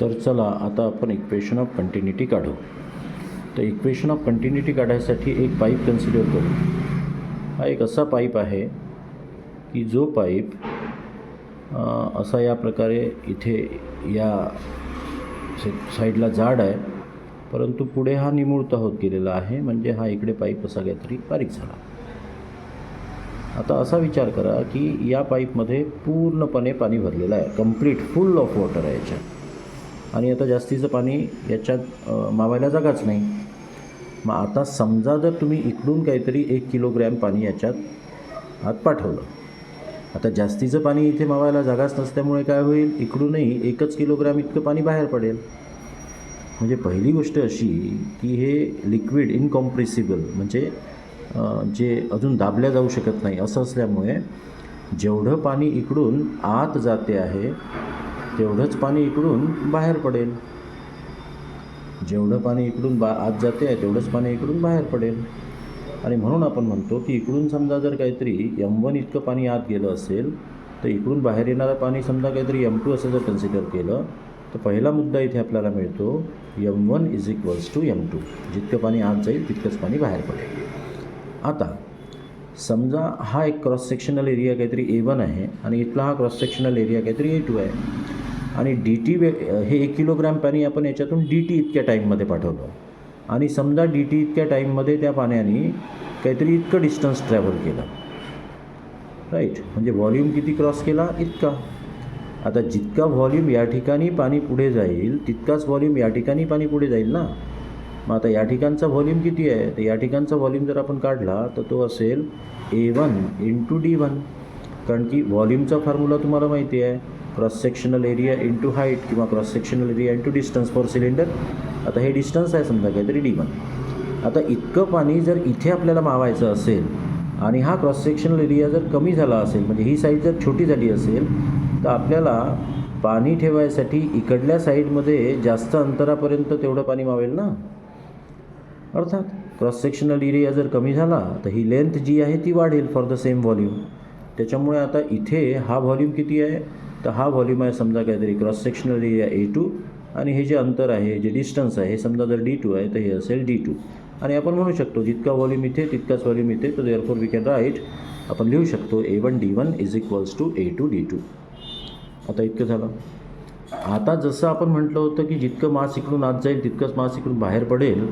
तर चला आता आपण इक्वेशन ऑफ कंटिन्युटी काढू. तर इक्वेशन ऑफ कंटिन्युटी काढायसाठी एक पाईप कन्सिडर करू. हा एक असा पाईप आहे की जो पाईप असा या प्रकारे इथे या साईडला जाड आहे परंतु पुढे हा निमुळता होत गेलेला आहे म्हणजे हा इकडे पाईप असा काहीतरी बारीक झाला. आता असा विचार करा की या पाईपमध्ये पूर्णपणे पाणी भरलेलं आहे कंप्लीट फुल ऑफ वॉटर आहे याच्यात. आणि आता जास्तीचं पाणी याच्यात मावायला जागाच नाही. मग आता समजा जर तुम्ही इकडून काहीतरी एक किलोग्रॅम पाणी याच्यात आत पाठवलं. आता जास्तीचं पाणी इथे मावायला जागाच नसल्यामुळे काय होईल? इकडूनही एकच किलोग्रॅम इतकं पाणी बाहेर पडेल. म्हणजे पहिली गोष्ट अशी की हे लिक्विड इनकॉम्प्रेसिबल म्हणजे जे अजून दाबल्या जाऊ शकत नाही असं असल्यामुळे जेवढं पाणी इकडून आत जाते आहे तेवढंच पाणी इकडून बाहेर पडेल. जेवढं पाणी इकडून बा आत जाते आहे तेवढंच पाणी इकडून बाहेर पडेल. आणि म्हणून आपण म्हणतो की इकडून समजा जर काहीतरी यम वन इतकं पाणी आत गेलं असेल तर इकडून बाहेर येणारं पाणी समजा काहीतरी यम टू असं जर कन्सिडर केलं तर पहिला मुद्दा इथे आपल्याला मिळतो M one is equals to M two जितकं पाणी आत जाईल तितकंच पाणी बाहेर पडेल. आता समजा हा एक क्रॉस सेक्शनल एरिया काहीतरी ए वन आहे आणि इथला हा क्रॉस सेक्शनल एरिया काहीतरी ए टू आहे. आणि डी टी वे हे एक किलोग्रॅम पाणी आपण याच्यातून डी टी इतक्या टाईममध्ये पाठवलं. आणि समजा डी टी इतक्या टाईममध्ये त्या पाण्याने काहीतरी इतकं डिस्टन्स ट्रॅव्हल केलं. राईट म्हणजे व्हॉल्यूम किती क्रॉस केला? इतका. आता जितका व्हॉल्यूम या ठिकाणी पाणी पुढे जाईल तितकाच व्हॉल्यूम या ठिकाणी पाणी पुढे जाईल ना. मग आता या ठिकाणचा व्हॉल्यूम किती आहे? तर या ठिकाणचा व्हॉल्यूम जर आपण काढला तर तो असेल A one into D one कारण की व्हॉल्यूमचा फॉर्म्युला तुम्हाला माहिती आहे. Cross sectional area into height किंवा cross sectional area into distance for cylinder आता हे डिस्टन्स आहे समजा काहीतरी डी वन आता इतकं पाणी जर इथे आपल्याला मावायचं असेल आणि हा क्रॉस सेक्शनल एरिया जर कमी झाला असेल म्हणजे ही साईड जर छोटी झाली असेल तर आपल्याला पाणी ठेवायसाठी इकडल्या साईडमध्ये जास्त अंतरापर्यंत तेवढं पाणी मावेल ना? अर्थात क्रॉस सेक्शनल एरिया जर कमी झाला तर ही लेंथ जी आहे ती वाढेल फॉर द सेम व्हॉल्यूम त्याच्यामुळे आता इथे हा व्हॉल्यूम किती आहे? तर हा व्हॉल्यूम आहे समजा काहीतरी cross sectional area A two आणि हे जे अंतर आहे जे डिस्टन्स आहे हे समजा जर डी टू आहे तर हे असेल डी टू. आणि आपण म्हणू शकतो जितका व्हॉल्यूम इथे तितकाच व्हॉल्यूम इथे तर एअरफोर वी कॅन राईट आपण लिहू शकतो A one D one is equals to A two D two आता इतकं झालं. आता जसं आपण म्हटलं होतं की जितकं मास इकडून आत जाईल तितकंच मास इकडून बाहेर पडेल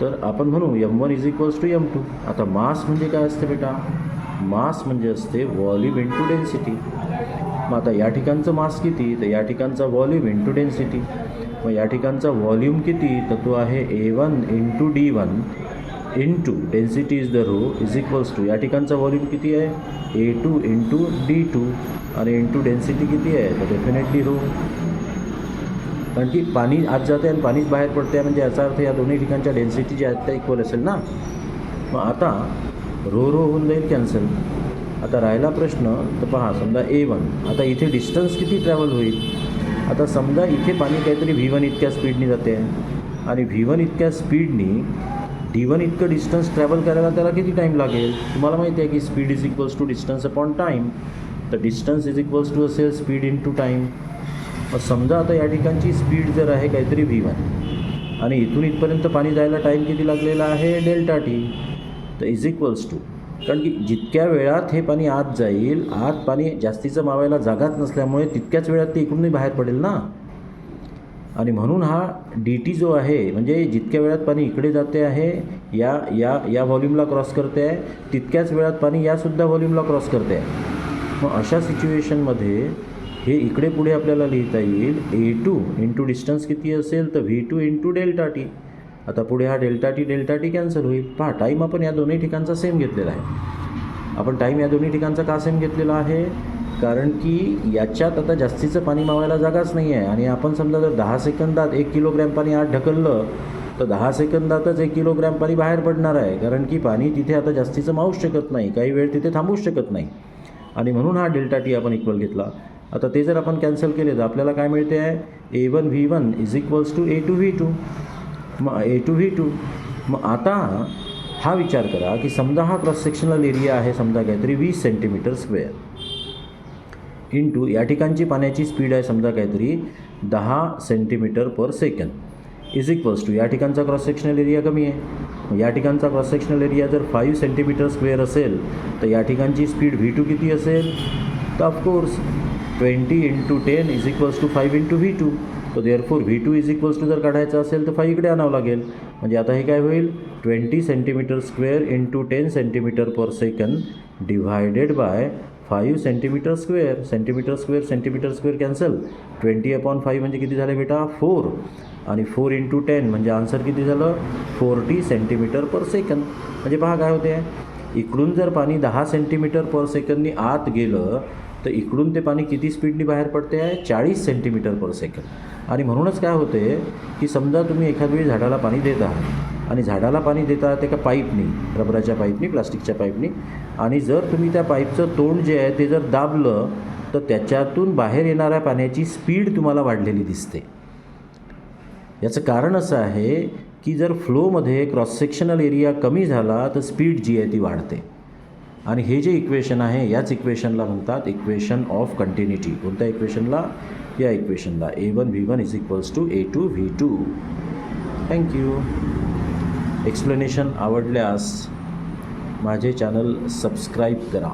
तर आपण म्हणू M one is equals to M two आता मास म्हणजे काय असते बेटा? मास म्हणजे असते व्हॉल्यूम इंटू डेन्सिटी मग आता या ठिकाणचं मास किती? तर या ठिकाणचा व्हॉल्यूम इंटू डेन्सिटी मग या ठिकाणचा व्हॉल्यूम किती? तर तो आहे A one into D one into density is the rho is equals to या ठिकाणचा व्हॉल्यूम किती आहे? A two into D two आणि इंटू डेन्सिटी किती आहे? तर डेफिनेटली रो कारण की पाणी आत जाते आणि पाणीच बाहेर पडते म्हणजे याचा अर्थ या दोन्ही ठिकाणच्या डेन्सिटी जी आहेत त्या इक्वल असेल ना? मग आता रो रो होऊन जाईल कॅन्सल आता राहिला प्रश्न तर पहा समजा ए वन आता इथे डिस्टन्स किती ट्रॅव्हल होईल? आता समजा इथे पाणी काहीतरी व्ही वन इतक्या स्पीडनी जाते आणि व्ही वन इतक्या स्पीडनी डी वन इतकं डिस्टन्स ट्रॅव्हल करायला त्याला किती टाईम लागेल? तुम्हाला माहिती आहे की speed is equals to distance upon time तर डिस्टन्स इज इक्वल्स टू असेल स्पीड इन टू टाईम मग समजा आता या ठिकाणची स्पीड जर आहे काहीतरी व्ही वन आणि इथून इथपर्यंत पाणी जायला टाईम किती लागलेला आहे? डेल्टा टी तर इज इक्वल्स टू कारण की जितक्या वेळात हे पाणी आत जाईल आत पाणी जास्तीचं मावायला जागाच नसल्यामुळे तितक्याच वेळात ते इकडूनही बाहेर पडेल ना? आणि म्हणून हा डी टी जो आहे म्हणजे जितक्या वेळात पाणी इकडे जाते आहे या या या व्हॉल्यूमला क्रॉस करते आहे तितक्याच वेळात पाणी यासुद्धा व्हॉल्यूमला क्रॉस करते आहे. मग अशा सिच्युएशनमध्ये हे इकडे पुढे आपल्याला लिहिता येईल ए टू इंटू डिस्टन्स किती असेल तर V two into delta T आता पुढे हा delta T delta T cancel होईल. पहा टाईम आपण या दोन्ही ठिकाणचा सेम घेतलेला आहे. आपण टाईम या दोन्ही ठिकाणचा का सेम घेतलेला आहे? कारण की याच्यात आता जास्तीचं पाणी मावायला जागाच नाही आहे आणि आपण समजा जर दहा सेकंदात एक किलोग्रॅम पाणी आत ढकललं तर दहा सेकंदातच एक किलोग्रॅम पाणी बाहेर पडणार आहे. कारण की पाणी तिथे आता जास्तीचं मावूच शकत नाही. काही वेळ तिथे थांबूच शकत नाही. आणि म्हणून हा डेल्टा टी आपण इक्वल घेतला. आता ते जर आपण कॅन्सल केले तर आपल्याला काय मिळते आहे A one V one is equals to A two V two मग ए टू व्ही टू मग आता हा विचार करा की समजा हा क्रॉस सेक्शनल एरिया आहे समजा काहीतरी वीस सेंटीमीटर स्क्वेअर इंटू या ठिकाणची पाण्याची स्पीड आहे समजा काहीतरी दहा centimetre per second is equals to या ठिकाणचा क्रॉस सेक्शनल एरिया कमी आहे. मग या ठिकाणचा क्रॉस सेक्शनल एरिया जर फाईव्ह सेंटीमीटर स्क्वेअर असेल तर या ठिकाणची स्पीड व्ही टू किती असेल? तर of course twenty into ten is equals to five into V two तर therefore V two is equals to जर काढायचं असेल तर फाईव्ह इकडे आणावं लागेल. म्हणजे आता हे काय होईल? Twenty centimetre square into ten centimetre per second divided by five centimetre square centimetre square centimetre square cancel twenty upon five म्हणजे किती झाले बेटा? फोर आणि फोर इंटू टेन म्हणजे आन्सर किती झालं? फोर्टी सेंटीमीटर पर सेकंद म्हणजे पहा काय होते? इकडून जर पाणी दहा सेंटीमीटर पर सेकंदनी आत गेलं तर इकडून ते पाणी किती स्पीडनी बाहेर पडते आहे? चाळीस सेंटीमीटर पर सेकंड आणि म्हणूनच काय होते की समजा तुम्ही एखादवेळी झाडाला पाणी देत आहात आणि झाडाला पाणी देत आहात एका पाईपनी रबराच्या पाईपनी प्लास्टिकच्या पाईपनी आणि जर तुम्ही त्या पाईपचं तोंड जे आहे ते जर दाबलं तर त्याच्यातून बाहेर येणाऱ्या पाण्याची स्पीड तुम्हाला वाढलेली दिसते. याचं कारण असं आहे की जर फ्लोमध्ये क्रॉस सेक्शनल एरिया कमी झाला तर स्पीड जी आहे ती वाढते. आणि हे जे इक्वेशन आहे याच इक्वेशनला म्हणतात इक्वेशन ऑफ कंटिन्युटी कोणत्या इक्वेशनला या इक्वेशनला A one V one is equals to A two V two thank you explanation आवडल्यास माझे चॅनल सबस्क्राईब करा.